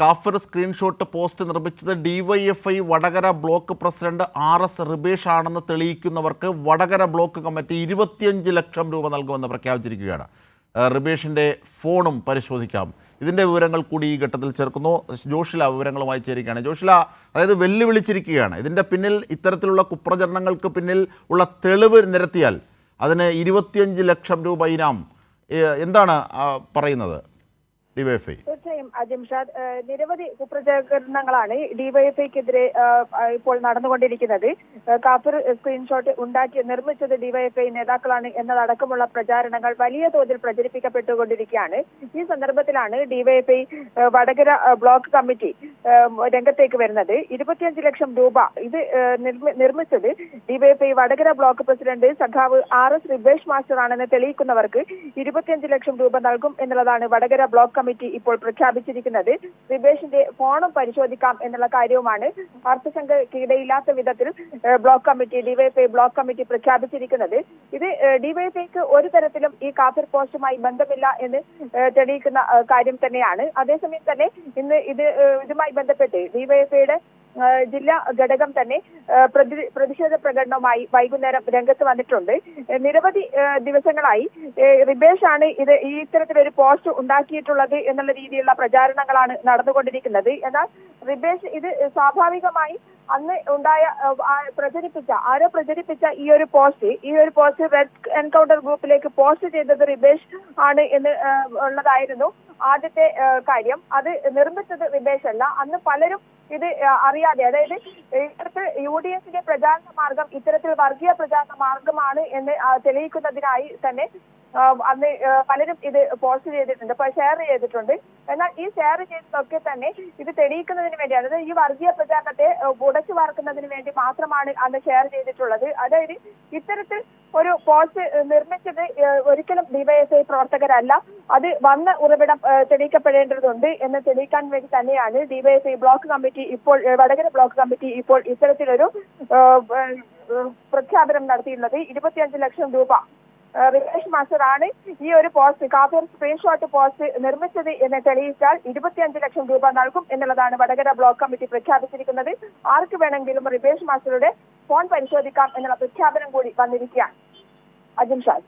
കാഫിർ screenshot post നിർമ്മിച്ചത് DYFI Vadakara block president R S Ribesh ആണെന്ന് തെളിയിക്കുന്നവർക്ക് വടകര ബ്ലോക്ക് കമ്മിറ്റി ഇരുപത്തിയഞ്ച് ലക്ഷം രൂപ നൽകുമെന്ന് പ്രഖ്യാപിച്ചിരിക്കുകയാണ്. റിബേഷിന്റെ ഫോണും പരിശോധിക്കാം. ഇതിന്റെ വിവരങ്ങൾ കൂടി ഈ ഘട്ടത്തിൽ ചേർക്കുന്നു. ജോഷില വിവരങ്ങളുമായി ചേരുകയാണ്. ജോഷില അതായത് വെല്ലുവിളിച്ചിരിക്കുകയാണ്. ഇതിന്റെ പിന്നിൽ ഇത്തരത്തിലുള്ള കുപ്രചരണങ്ങൾക്ക് പിന്നിൽ ഉള്ള തെളിവ് നിരത്തിയാൽ അതിന് ഇരുപത്തിയഞ്ച് ലക്ഷം രൂപ ഇനാം. എന്താണ് പറയുന്നത്? ഡിവൈഎഫ്ഐ തീർച്ചയായും അജിംഷാദ് നിരവധി കുപ്രചരണങ്ങളാണ് ഡിവൈഎഫ്ഐക്കെതിരെ ഇപ്പോൾ നടന്നുകൊണ്ടിരിക്കുന്നത്. കാപ്പർ സ്ക്രീൻഷോട്ട് ഉണ്ടാക്കി നിർമ്മിച്ചത് ഡിവൈഎഫ്ഐ നേതാക്കളാണ് എന്നതടക്കമുള്ള പ്രചാരണങ്ങൾ വലിയ തോതിൽ പ്രചരിപ്പിക്കപ്പെട്ടുകൊണ്ടിരിക്കുകയാണ്. ഈ സന്ദർഭത്തിലാണ് ഡിവൈഎഫ്ഐ വടകര ബ്ലോക്ക് കമ്മിറ്റി രംഗത്തേക്ക് വരുന്നത്. ഇരുപത്തിയഞ്ച് ലക്ഷം രൂപ ഇത് നിർമ്മിച്ചത് ഡിവൈഎഫ്ഐ വടകര ബ്ലോക്ക് പ്രസിഡന്റ് സഖാവ് ആർ എസ് റിബേഷ് മാസ്റ്റർ ആണെന്ന് തെളിയിക്കുന്നവർക്ക് ഇരുപത്തിയഞ്ച് ലക്ഷം രൂപ നൽകും എന്നുള്ളതാണ് വടകര ബ്ലോക്ക് കമ്മിറ്റി ഇപ്പോൾ പ്രഖ്യാപിച്ചിരിക്കുന്നത്. റിബേഷിന്റെ ഫോണും പരിശോധിക്കാം എന്നുള്ള കാര്യവുമാണ് കീടയില്ലാത്ത വിധത്തിൽ block committee DYFI block committee പ്രഖ്യാപിച്ചിരിക്കുന്നത്. ഇത് ഡിവൈഎഫ്ഐക്ക് ഒരു തരത്തിലും ഈ കാഫർ പോസ്റ്റുമായി ബന്ധമില്ല എന്ന് തെളിയിക്കുന്ന കാര്യം തന്നെയാണ്. അതേസമയം തന്നെ ഇന്ന് ഇത് ഇതുമായി ബന്ധപ്പെട്ട് ഡിവൈഎഫ്ഐയുടെ ജില്ലാ ഘടകം തന്നെ പ്രതിഷേധ പ്രകടനവുമായി വൈകുന്നേരം രംഗത്ത് വന്നിട്ടുണ്ട്. നിരവധി ദിവസങ്ങളായി റിബേഷ് ആണ് ഇത് ഈ ഇത്തരത്തിലൊരു പോസ്റ്റ് ഉണ്ടാക്കിയിട്ടുള്ളത് എന്നുള്ള രീതിയിലുള്ള പ്രചാരണങ്ങളാണ് നടന്നുകൊണ്ടിരിക്കുന്നത്. എന്നാൽ റിബേഷ് ഇത് സ്വാഭാവികമായി അന്ന് ഉണ്ടായ പ്രചരിപ്പിച്ച ആരോ പ്രചരിപ്പിച്ച ഈ ഒരു പോസ്റ്റ് ഈ ഒരു പോസ്റ്റ് റെഡ് എൻകൗണ്ടർ ഗ്രൂപ്പിലേക്ക് പോസ്റ്റ് ചെയ്തത് റിബേഷ് ആണ് എന്ന് ഉള്ളതായിരുന്നു ആദ്യത്തെ കാര്യം. അത് നിർമ്മിച്ചത് റിബേഷ് അല്ല അന്ന് പലരും ഇത് അറിയാതെ അതായത് ഇത്തരത്തിൽ യു ഡി എഫിന്റെ പ്രചാരണ മാർഗം ഇത്തരത്തിൽ വർഗീയ പ്രചാരണ മാർഗമാണ് എന്ന് തെളിയിക്കുന്നതിനായി തന്നെ അന്ന് പലരും ഇത് പോസ്റ്റ് ചെയ്തിട്ടുണ്ട് ഷെയർ ചെയ്തിട്ടുണ്ട്. എന്നാൽ ഈ ഷെയർ ചെയ്തതൊക്കെ തന്നെ ഇത് തെളിയിക്കുന്നതിന് വേണ്ടിയാണ് അതായത് ഈ വർഗീയ പ്രചാരണത്തെ ഉടച്ചു വാർക്കുന്നതിന് വേണ്ടി മാത്രമാണ് അന്ന് ഷെയർ ചെയ്തിട്ടുള്ളത്. അതായത് ഇത്തരത്തിൽ ഒരു പോസ്റ്റ് നിർമ്മിച്ചത് ഒരിക്കലും ഡിവൈഎസ്ഐ പ്രവർത്തകരല്ല. അത് വന്ന ഉറവിടം തെളിയിക്കപ്പെടേണ്ടതുണ്ട് എന്ന് തെളിയിക്കാൻ വേണ്ടി തന്നെയാണ് ഡിവൈഎസ്ഐ ബ്ലോക്ക് കമ്മിറ്റി ഇപ്പോൾ വടകര ബ്ലോക്ക് കമ്മിറ്റി ഇപ്പോൾ ഇത്തരത്തിലൊരു പ്രഖ്യാപനം നടത്തിയിട്ടുള്ളത്. ഇരുപത്തിയഞ്ച് ലക്ഷം രൂപ. ഏഹ് മാസ്റ്ററാണ് ഈ ഒരു പോസ്റ്റ് കാഫിർ സ്ക്രീൻഷോട്ട് പോസ്റ്റ് നിർമ്മിച്ചത് എന്ന് തെളിയിച്ചാൽ ഇരുപത്തിയഞ്ച് ലക്ഷം രൂപ നൽകും എന്നുള്ളതാണ് വടകര ബ്ലോക്ക് കമ്മിറ്റി പ്രഖ്യാപിച്ചിരിക്കുന്നത്. ആർക്ക് വേണമെങ്കിലും റിവേഷ് മാസ്റ്ററുടെ ഫോൺ പരിശോധിക്കാം എന്നുള്ള പ്രഖ്യാപനം കൂടി വന്നിരിക്കുകയാണ്. അജിംഷാദ്